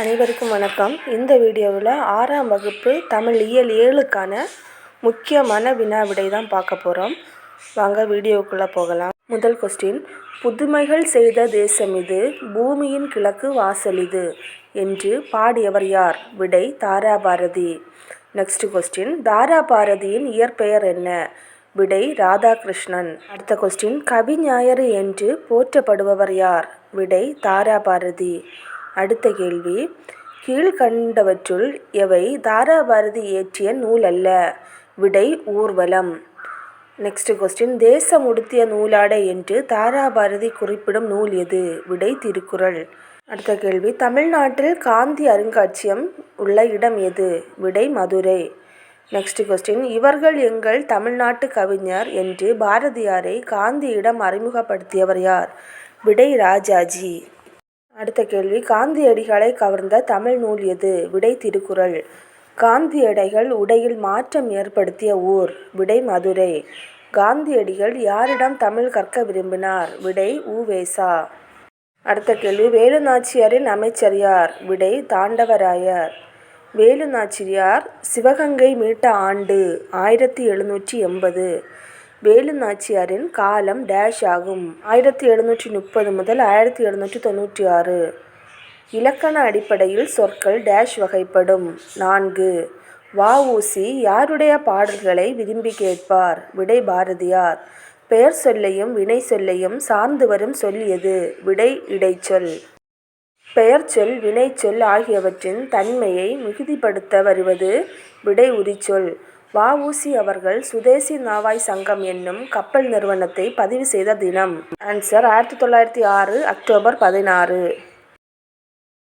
அனைவருக்கும் வணக்கம். இந்த வீடியோவில் ஆறாம் வகுப்பு தமிழ் இயல் ஏழுக்கான முக்கியமான வினா விடை தான் பார்க்க போகிறோம் வாங்க வீடியோக்குள்ளே போகலாம். முதல் கொஸ்டின் புதுமைகள் செய்த தேசம் இது பூமியின் கிழக்கு வாசல் இது என்று பாடியவர் யார்? விடை தாராபாரதி. நெக்ஸ்ட் கொஸ்டின் தாராபாரதியின் இயற்பெயர் என்ன? விடை ராதாகிருஷ்ணன் அடுத்த கொஸ்டின் கவிஞாயரு என்று போற்றப்படுபவர் யார்? விடை தாராபாரதி. அடுத்த கேள்வி. கீழ்கண்டவற்றுள் எவை? தாராபாரதி இயற்றிய நூல் அல்ல. விடை ஊர்வலம். நெக்ஸ்ட் கொஸ்டின் தேசம் உடுத்திய நூலாடை என்று தாராபாரதி குறிப்பிடும் நூல் எது? விடை திருக்குறள். அடுத்த கேள்வி. தமிழ்நாட்டில் காந்தி அருங்காட்சியம் உள்ள இடம் எது? விடை மதுரை. நெக்ஸ்ட் கொஸ்டின் இவர்கள் எங்கள் தமிழ்நாட்டு கவிஞர் என்று பாரதியாரை காந்தியிடம் அறிமுகப்படுத்தியவர் யார்? விடை ராஜாஜி. அடுத்த கேள்வி காந்தியடிகளை கவர்ந்த தமிழ் நூல் எது? விடை திருக்குறள். காந்தியடிகள் உடையில் மாற்றம் ஏற்படுத்திய ஊர் விடை மதுரை. காந்தியடிகள் யாரிடம் தமிழ் கற்க விரும்பினார்? விடை உவேசா அடுத்த கேள்வி வேலுநாச்சியாரின் அமைச்சர் யார் விடை தாண்டவராயர். வேலுநாச்சியார் சிவகங்கை மீட்ட ஆண்டு ஆயிரத்தி எழுநூற்றி எண்பது. வேலு நாச்சியாரின் காலம் டேஷ் ஆகும். ஆயிரத்தி எழுநூற்றி முப்பது முதல் ஆயிரத்தி எழுநூற்றி தொண்ணூற்றி ஆறு. இலக்கண அடிப்படையில் சொற்கள் டேஷ் வகைப்படும். நான்கு. வஉசி யாருடைய பாடல்களை விரும்பி கேட்பார்? விடை பாரதியார். பெயர் சொல்லையும் வினை சொல்லையும் சார்ந்து வரும் சொல் எது? விடை இடைச்சொல். பெயர்ச்சொல் வினைச்சொல் ஆகியவற்றின் தன்மையை மிகுதிப்படுத்த வருவது விடை உரிச்சொல். வஉசி அவர்கள் சுதேசி நாவாய் சங்கம் என்னும் கப்பல் நிறுவனத்தை பதிவு செய்த தினம். ஆன்சர் ஆயிரத்தி தொள்ளாயிரத்தி ஆறு அக்டோபர் பதினாறு.